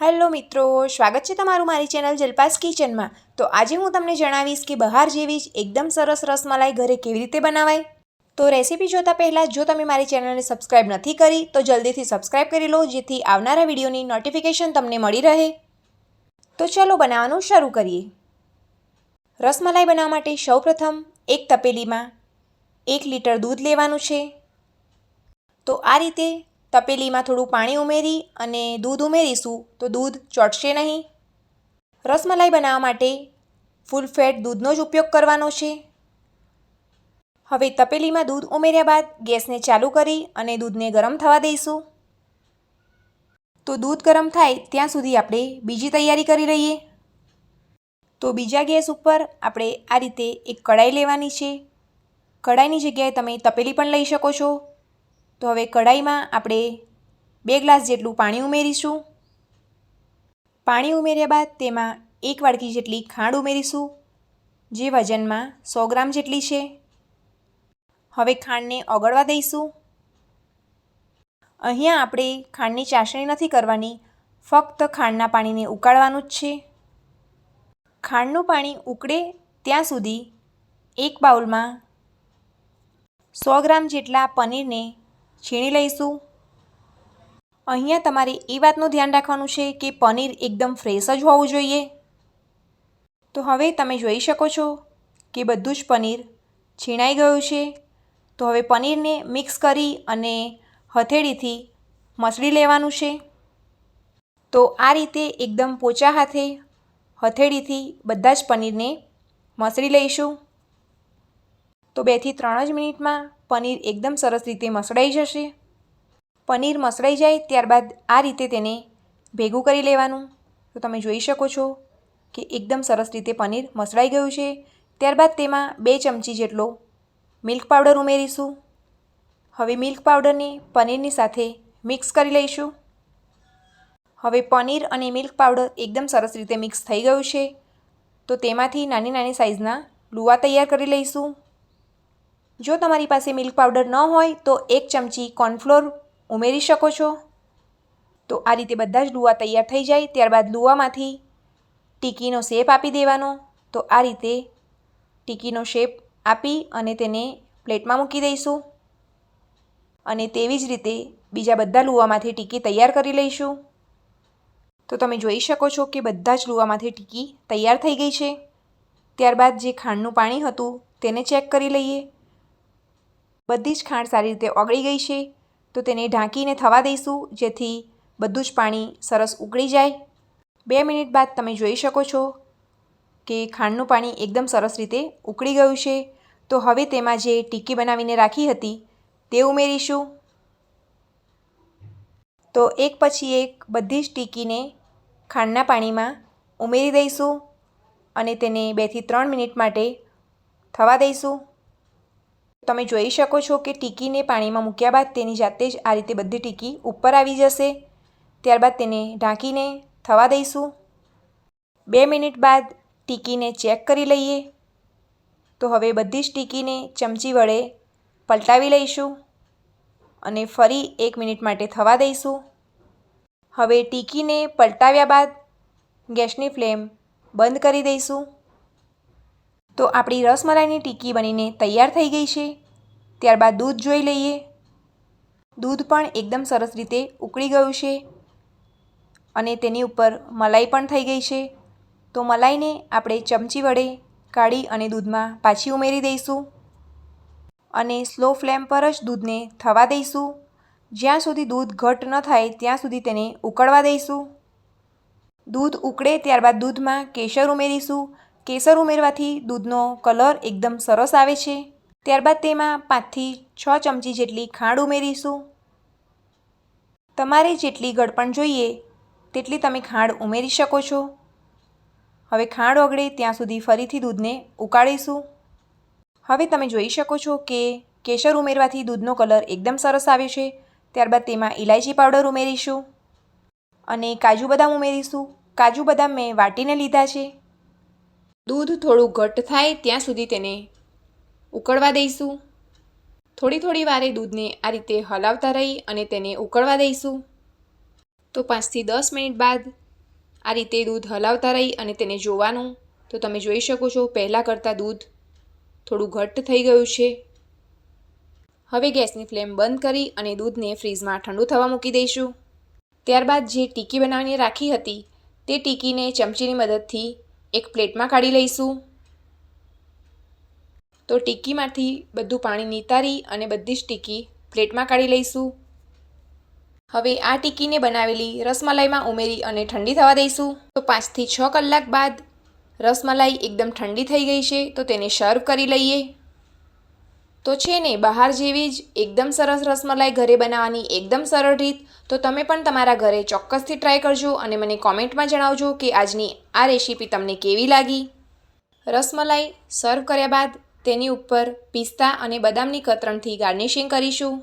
Hello મિત્રો, સ્વાગત છે તમારું મારી ચેનલ જલપાસ કિચનમાં. તો આજે હું તમને જણાવીશ કે બહાર જેવી જ એકદમ સરસ રસમલાઈ ઘરે કેવી રીતે બનાવાય? તો રેસીપી જોતાં પહેલાં, જો તમે મારી ચેનલને સબસ્ક્રાઇબ નથી કરી, તો જલ્દીથી સબસ્ક્રાઇબ કરી લો, જેથી આવનારા વિડીયોની નોટિફિકેશન તમને મળી રહે. તો ચલો બનાવવાનું શરૂ કરીએ. રસમલાઈ બનાવવા માટે સૌપ્રથમ એક તપેલીમાં એક લીટર દૂધ લેવાનું છે. તો આ રીતે તપેલીમાં થોડું પાણી ઉમેરી અને દૂધ ઉમેરીશું તો દૂધ ચોટશે નહીં. રસમલાઈ બનાવવા માટે ફૂલ ફેટ દૂધનો જ ઉપયોગ કરવાનો છે. હવે તપેલીમાં દૂધ ઉમેર્યા બાદ ગેસને ચાલુ કરી અને દૂધને ગરમ થવા દઈશું. તો દૂધ ગરમ થાય ત્યાં સુધી આપણે બીજી તૈયારી કરી લઈએ. તો બીજા ગેસ ઉપર આપણે આ રીતે એક કઢાઈ લેવાની છે. કઢાઈની જગ્યાએ તમે તપેલી પણ લઈ શકો છો. તો હવે કઢાઈમાં આપણે બે ગ્લાસ જેટલું પાણી ઉમેરીશું. પાણી ઉમેર્યા બાદ તેમાં એક વાડકી જેટલી ખાંડ ઉમેરીશું, જે વજનમાં સો ગ્રામ જેટલી છે. હવે ખાંડને ઓગળવા દઈશું. અહીંયા આપણે ખાંડની ચાસણી નથી કરવાની, ફક્ત ખાંડના પાણીને ઉકાળવાનું જ છે. ખાંડનું પાણી ઉકળે ત્યાં સુધી એક બાઉલમાં સો ગ્રામ જેટલા પનીરને છીણી લઈશું. અહીંયા તમારે એ વાતનું ધ્યાન રાખવાનું છે કે પનીર એકદમ ફ્રેશ જ હોવું જોઈએ. તો હવે તમે જોઈ શકો છો કે બધું જ પનીર છીણાઈ ગયું છે. તો હવે પનીરને મિક્સ કરી અને હથેળીથી મસળી લેવાનું છે. તો આ રીતે એકદમ પોચા હાથે હથેળીથી બધા જ પનીરને મસળી લઈશું. તો બેથી ત્રણ જ મિનિટમાં પનીર એકદમ સરસ રીતે મસળાઈ જશે. પનીર મસળાઈ જાય ત્યારબાદ આ રીતે તેને ભેગું કરી લેવાનું. તો તમે જોઈ શકો છો કે એકદમ સરસ રીતે પનીર મસળાઈ ગયું છે. ત્યારબાદ તેમાં બે ચમચી જેટલો મિલ્ક પાવડર ઉમેરીશું. હવે મિલ્ક પાવડરને પનીરની સાથે મિક્સ કરી લઈશું. હવે પનીર અને મિલ્ક પાવડર એકદમ સરસ રીતે મિક્સ થઈ ગયું છે. તો તેમાંથી નાની નાની સાઇઝના લુવા તૈયાર કરી લઈશું. જો તમારી પાસે મિલ્ક પાવડર ન હોય, તો એક ચમચી કોર્નફ્લોર ઉમેરી શકો છો. તો આ રીતે બધા જ લુવા તૈયાર થઈ જાય. ત્યારબાદ લુવામાંથી ટીકીનો શેપ આપી દેવાનો. તો આ રીતે ટીકીનો શેપ આપી અને તેને પ્લેટમાં મૂકી દઈશું. અને તેવી જ રીતે બીજા બધા લુવામાંથી ટીકી તૈયાર કરી લઈશું. તો તમે જોઈ શકો છો કે બધા જ લુવામાંથી ટીકી તૈયાર થઈ ગઈ છે. ત્યારબાદ જે ખાંડનું પાણી હતું, તેને ચેક કરી લઈએ. બધી જ ખાંડ સારી રીતે ઓગળી ગઈ છે, તો તેને ઢાંકીને થવા દઈશું, જેથી બધું જ પાણી સરસ ઉકળી જાય. બે મિનિટ બાદ તમે જોઈ શકો છો કે ખાંડનું પાણી એકદમ સરસ રીતે ઉકળી ગયું છે. તો હવે તેમાં જે ટીકી બનાવીને રાખી હતી, તે ઉમેરીશું. તો એક પછી એક બધી જ ટીકીને ખાંડના પાણીમાં ઉમેરી દઈશું અને તેને બેથી ત્રણ મિનિટ માટે થવા દઈશું. તમે જોઈ શકો છો કે ટીકીને પાણીમાં મૂક્યા બાદ તેની જાતે જ આ રીતે બધી ટીકી ઉપર આવી જશે. ત્યારબાદ તેને ઢાંકીને થવા દઈશું. બે મિનિટ બાદ ટીકીને ચેક કરી લઈએ. તો હવે બધી જ ટીકીને ચમચી વડે પલટાવી લઈશું અને ફરી એક મિનિટ માટે થવા દઈશું. હવે ટીકીને પલટાવ્યા બાદ ગેસની ફ્લેમ બંધ કરી દઈશું. તો આપણી રસમલાઈની ટીકી બનીને તૈયાર થઈ ગઈ છે. ત્યારબાદ દૂધ જોઈ લઈએ. દૂધ પણ એકદમ સરસ રીતે ઉકળી ગયું છે અને તેની ઉપર મલાઈ પણ થઈ ગઈ છે. તો મલાઈને આપણે ચમચી વડે કાઢી અને દૂધમાં પાછી ઉમેરી દઈશું અને સ્લો ફ્લેમ પર જ દૂધને થવા દઈશું. જ્યાં સુધી દૂધ ઘટ ન થાય ત્યાં સુધી તેને ઉકળવા દઈશું. દૂધ ઉકળે ત્યારબાદ દૂધમાં કેસર ઉમેરીશું કેસર ઉમેરવાથી દૂધનો કલર એકદમ સરસ આવે છે. ત્યારબાદ તેમાં પાંચથી છ ચમચી જેટલી ખાંડ ઉમેરીશું. તમારે જેટલી ગળપણ જોઈએ તેટલી તમે ખાંડ ઉમેરી શકો છો. હવે ખાંડ ઓગળે ત્યાં સુધી ફરીથી દૂધને ઉકાળીશું. હવે તમે જોઈ શકો છો કે કેસર ઉમેરવાથી દૂધનો કલર એકદમ સરસ આવે છે. ત્યારબાદ તેમાં ઇલાયચી પાવડર ઉમેરીશું. અને કાજુ બદામ ઉમેરીશું. કાજુ બદામ મેં વાટીને લીધા છે. દૂધ થોડું ઘટ્ટ થાય ત્યાં સુધી તેને ઉકળવા દઈશું. થોડી થોડી વારે દૂધને આ રીતે હલાવતા રહી અને તેને ઉકળવા દઈશું. તો પાંચથી દસ મિનિટ બાદ આ રીતે દૂધ હલાવતા રહી અને તેને જોવાનું. તો તમે જોઈ શકો છો, પહેલાં કરતાં દૂધ થોડું ઘટ્ટ થઈ ગયું છે. હવે ગેસની ફ્લેમ બંધ કરી અને દૂધને ફ્રીજમાં ઠંડુ થવા મૂકી દઈશું. ત્યારબાદ જે ટીકી બનાવીને રાખી હતી, તે ટીકીને ચમચીની મદદથી એક પ્લેટમાં કાઢી લઈશું. તો ટીકીમાંથી બધું પાણી નિતારી અને બધી જ ટીકી પ્લેટમાં કાઢી લઈશું. હવે આ ટીકીને બનાવેલી રસમલાઈમાં ઉમેરી અને ઠંડી થવા દઈશું. તો પાંચથી છ કલાક બાદ રસમલાઈ એકદમ ઠંડી થઈ ગઈ છે, તો તેને સર્વ કરી લઈએ. તો છે ને, બહાર જેવી જ એકદમ સરસ રસમલાઈ ઘરે બનાવવાની એકદમ સરળ રીત, તો તમે પણ તમારા ઘરે ચોક્કસથી ટ્રાય કરજો અને મને કોમેન્ટમાં જણાવજો કે આજની આ રેસીપી તમને કેવી લાગી. રસમલાઈ સર્વ કર્યા બાદ તેની ઉપર પિસ્તા અને બદામની કતરણથી ગાર્નિશિંગ કરીશું.